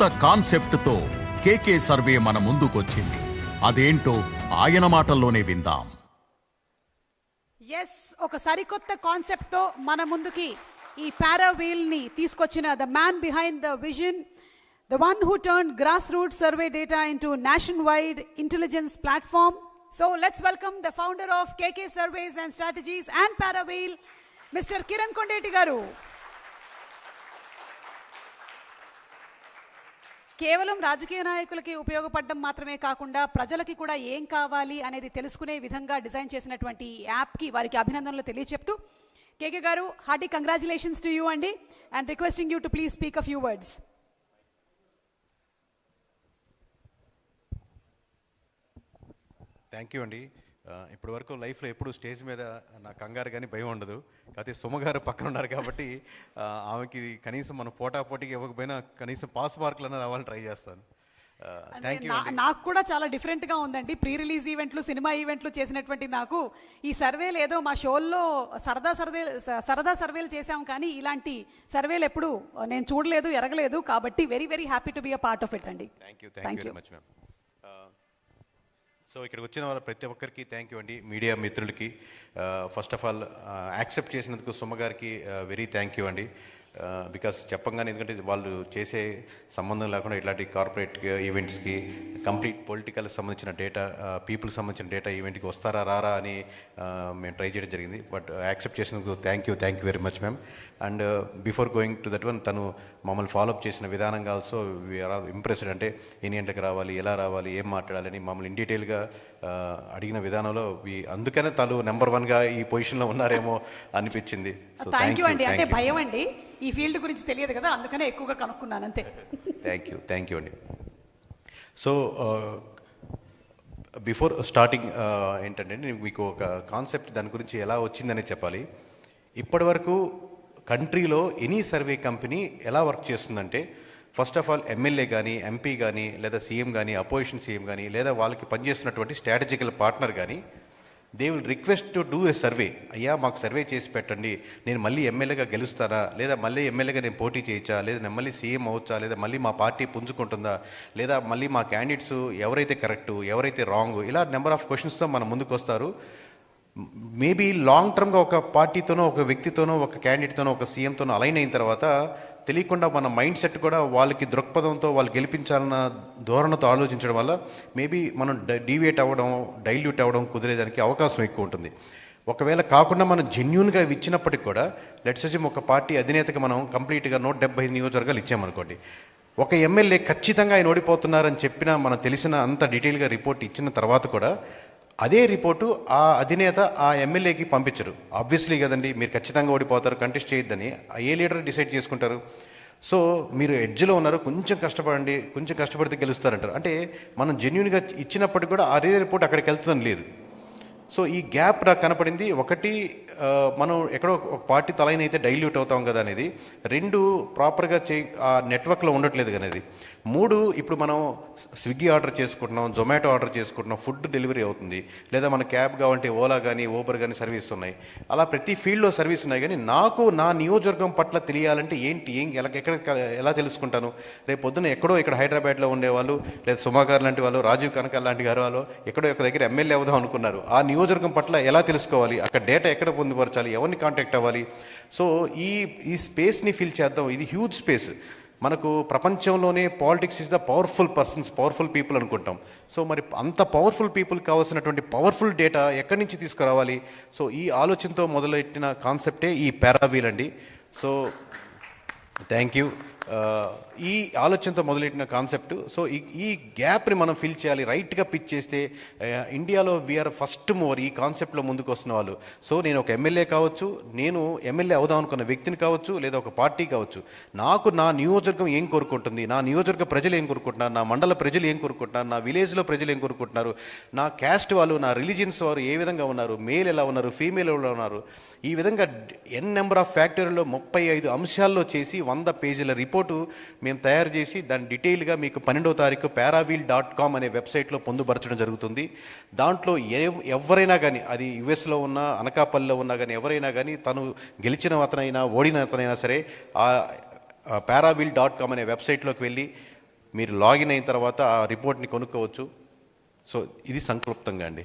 కొత్త కాన్సెప్ట్తో KK survey మన ముందుకొచ్చింది. అదేంటో ఆయన మాటల్లోనే విందాం. ఎస్ ఒక సరికొత్త కాన్సెప్ట్తో మన ముందుకి ఈ పారావీల్ని తీసుకొచ్చిన the man behind the vision the one who turn grass root survey data into nationwide intelligence platform so let's welcome the founder of KK surveys and strategies and Paraveel mister Kiran Kondeti garu కేవలం రాజకీయ నాయకులకి ఉపయోగపడడం మాత్రమే కాకుండా ప్రజలకి కూడా ఏం కావాలి అనేది తెలుసుకునే విధంగా డిజైన్ చేసినటువంటి యాప్కి వారికి అభినందనలు తెలియచెప్తూ KK garu hearty congratulations to you అండి and requesting you to please speak a few words. Thank you అండి. ఇప్పటి వరకు లైఫ్లో ఎప్పుడు స్టేజ్ మీద నా కంగారు కానీ భయం ఉండదు. కాకపోతే సుమగారు పక్కన ఉన్నారు కాబట్టి ఆమెకి కనీసం మనం పోటా పోటీకి ఇవ్వకపోయినా కనీసం పాస్ మార్కులన్నా రావాలని ట్రై చేస్తాను. నాకు కూడా చాలా డిఫరెంట్గా ఉందండి. ప్రీ రిలీజ్ ఈవెంట్లు సినిమా ఈవెంట్లు చేసినటువంటి నాకు ఈ సర్వేలు ఏదో మా షోల్లో సరదా సర్వే సరదా సర్వేలు చేశాం కానీ ఇలాంటి సర్వేలు ఎప్పుడు నేను చూడలేదు ఎరగలేదు. కాబట్టి very very happy to be a part of it అండి. Thank you thank you so ఇక్కడికి వచ్చిన వాళ్ళ ప్రతి ఒక్కరికి థ్యాంక్ యూ అండి. మీడియా మిత్రులకి ఫస్ట్ ఆఫ్ ఆల్ యాక్సెప్ట్ చేసినందుకు సుమ గారికి వెరీ థ్యాంక్ యూ అండి. బికాస్ చెప్పంగానే ఎందుకంటే వాళ్ళు చేసే సంబంధం లేకుండా ఇట్లాంటి కార్పొరేట్ ఈవెంట్స్కి కంప్లీట్ పొలిటికల్ సంబంధించిన డేటా పీపుల్ సంబంధించిన డేటా ఈవెంట్కి వస్తారా రారా అని మేము ట్రై చేయడం జరిగింది. బట్ యాక్సెప్ట్ చేసినందుకు thank you thank you very much ma'am and before going to that one తను మమ్మల్ని ఫాలోఅప్ చేసిన విధానంగా ఆల్సో వీఆర్ ఆల్ ఇంప్రెస్డ్ అంటే ఎన్ని గంటలకు రావాలి ఎలా రావాలి ఏం మాట్లాడాలని మమ్మల్ని ఇన్ డీటెయిల్గా అడిగిన విధానంలో అందుకనే తను నెంబర్ వన్గా ఈ పొజిషన్లో ఉన్నారేమో అనిపించింది. సో థ్యాంక్ యూ అండి. అంటే భయం అండి. ఈ ఫీల్డ్ గురించి తెలియదు కదా అందుకనే ఎక్కువగా కనుక్కున్నాను అంతే. థ్యాంక్ యూ థ్యాంక్ యూ అండి. సో బిఫోర్ స్టార్టింగ్ ఏంటంటే మీకు ఒక కాన్సెప్ట్ దాని గురించి ఎలా వచ్చిందని చెప్పాలి. ఇప్పటి వరకు కంట్రీలో ఎనీ సర్వే కంపెనీ ఎలా వర్క్ చేస్తుందంటే ఫస్ట్ ఆఫ్ ఆల్ ఎమ్మెల్యే కానీ ఎంపీ కానీ లేదా సీఎం కానీ అపోజిషన్ సీఎం కానీ లేదా వాళ్ళకి పనిచేస్తున్నటువంటి స్ట్రాటజికల్ పార్ట్నర్ కానీ they will request to do a survey అయ్యా మాకు సర్వే చేసి పెట్టండి. నేను మళ్ళీ ఎమ్మెల్యేగా గెలుస్తానా? లేదా మళ్ళీ ఎమ్మెల్యేగా నేను పోటీ చేయొచ్చా? లేదా నేను మళ్ళీ సీఎం అవచ్చా? లేదా మళ్ళీ మా పార్టీ పుంజుకుంటుందా? లేదా మళ్ళీ మా క్యాండిడేట్స్ ఎవరైతే కరెక్టు ఎవరైతే రాంగ్ ఇలా నెంబర్ ఆఫ్ క్వశ్చన్స్తో మన ముందుకు వస్తారు మేబీ లాంగ్ టర్మ్గా ఒక పార్టీతోనో ఒక వ్యక్తితోనో ఒక క్యాండిడేట్తోనో ఒక సీఎంతోనో అలైన్ అయిన తర్వాత తెలియకుండా మన మైండ్ సెట్ కూడా వాళ్ళకి దృక్పథంతో వాళ్ళు గెలిపించాలన్న ధోరణతో ఆలోచించడం వల్ల మేబీ మనం డీవియేట్ అవ్వడం డైల్యూట్ అవ్వడం కుదిరేదానికి అవకాశం ఎక్కువ ఉంటుంది. ఒకవేళ కాకుండా మనం జెన్యున్గా ఇచ్చినప్పటికి కూడా లెట్స్ అసిమ్ ఒక పార్టీ అధినేతకి మనం కంప్లీట్గా నూట డెబ్బై నియోజకవర్గాలు ఇచ్చామనుకోండి ఒక ఎమ్మెల్యే ఖచ్చితంగా ఆయన ఓడిపోతున్నారని చెప్పినా మనం తెలిసిన అంత డీటెయిల్గా రిపోర్ట్ ఇచ్చిన తర్వాత కూడా అదే రిపోర్టు ఆ అధినేత ఆ ఎమ్మెల్యేకి పంపించరు. ఆబ్వియస్లీ కదండి మీరు ఖచ్చితంగా ఓడిపోతారు కంటెస్ట్ చేయొద్దని ఆ ఏ లీడర్ డిసైడ్ చేసుకుంటారు. సో మీరు ఎడ్జ్లో ఉన్నారు కొంచెం కష్టపడండి కొంచెం కష్టపడితే గెలుస్తారంటారు. అంటే మనం జెన్యున్గా ఇచ్చినప్పటికి కూడా అదే రిపోర్ట్ అక్కడికి వెళ్తుందని లేదు. సో ఈ గ్యాప్ నాకు కనపడింది. ఒకటి మనం ఎక్కడో ఒక పార్టీ తలైన అయితే డైల్యూట్ అవుతాం కదా అనేది. రెండు ప్రాపర్గా చే ఆ నెట్వర్క్లో ఉండట్లేదు అనేది. మూడు ఇప్పుడు మనం స్విగ్గీ ఆర్డర్ చేసుకుంటున్నాం జొమాటో ఆర్డర్ చేసుకుంటున్నాం ఫుడ్ డెలివరీ అవుతుంది. లేదా మన క్యాబ్ కావాలంటే ఓలా కానీ ఊబర్ కానీ సర్వీస్ ఉన్నాయి. అలా ప్రతి ఫీల్డ్లో సర్వీస్ ఉన్నాయి. కానీ నాకు నా నియోజకవర్గం పట్ల తెలియాలంటే ఏంటి ఏం ఎలా ఎక్కడ ఎలా తెలుసుకుంటాను? రేపు పొద్దున ఎక్కడో ఇక్కడ హైదరాబాద్లో ఉండేవాళ్ళు లేదా సుమాగారు లాంటి వాళ్ళు రాజీవ్ కనకాల్ లాంటి గారు వాళ్ళు ఎక్కడో ఒక దగ్గర ఎమ్మెల్యే అవుదాం అనుకున్నారు. ఆ నియోజకవర్గం పట్ల ఎలా తెలుసుకోవాలి? అక్కడ డేటా ఎక్కడ పొందుపరచాలి? ఎవరిని కాంటాక్ట్ అవ్వాలి? సో ఈ ఈ స్పేస్ని ఫిల్ చేద్దాం. ఇది హ్యూజ్ స్పేస్ మనకు ప్రపంచంలోనే politics is the powerful persons powerful people అనుకుంటాం. సో మరి అంత పవర్ఫుల్ పీపుల్ కావాల్సినటువంటి పవర్ఫుల్ డేటా ఎక్కడి నుంచి తీసుకురావాలి? సో ఈ ఆలోచనతో మొదలెట్టిన కాన్సెప్టే ఈ పారావీల్ అండి. సో థ్యాంక్ యూ ఈ ఆలోచనతో మొదలెట్టిన కాన్సెప్ట్. సో ఈ ఈ గ్యాప్ని మనం ఫిల్ చేయాలి. రైట్గా పిచ్ చేస్తే ఇండియాలో వీఆర్ ఫస్ట్ మూవర్ ఈ కాన్సెప్ట్లో ముందుకు వస్తున్న వాళ్ళు. సో నేను ఒక ఎమ్మెల్యే కావచ్చు నేను ఎమ్మెల్యే అవుదాం అనుకున్న వ్యక్తిని కావచ్చు లేదా ఒక పార్టీ కావచ్చు నాకు నా నియోజకవర్గం ఏం కోరుకుంటుంది నా నియోజకవర్గ ప్రజలు ఏం కోరుకుంటున్నారు నా మండల ప్రజలు ఏం కోరుకుంటున్నారు నా విలేజ్లో ప్రజలు ఏం కోరుకుంటున్నారు నా క్యాస్ట్ వాళ్ళు నా రిలీజియన్స్ వారు ఏ విధంగా ఉన్నారు మేల్ ఎలా ఉన్నారు ఫీమేల్ ఎలా ఉన్నారు. ఈ విధంగా ఎన్ నెంబర్ ఆఫ్ ఫ్యాక్టరీలో ముప్పై ఐదు అంశాల్లో చేసి వంద పేజీల రిపోర్ట్ మేము తయారు చేసి దాని డీటెయిల్గా మీకు పన్నెండవ తారీఖు పారావీల్ డాట్ కామ్ అనే వెబ్సైట్లో పొందుపరచడం జరుగుతుంది. దాంట్లో ఏ ఎవరైనా కానీ అది యుఎస్లో ఉన్నా అనకాపల్లిలో ఉన్నా కానీ ఎవరైనా కానీ తను గెలిచిన అతనైనా ఓడిన అతనైనా సరే ఆ పారావిల్ డాట్ కామ్ అనే వెబ్సైట్లోకి వెళ్ళి మీరు లాగిన్ అయిన తర్వాత ఆ రిపోర్ట్ని కొనుక్కోవచ్చు. సో ఇది సంక్లుప్తంగా అండి.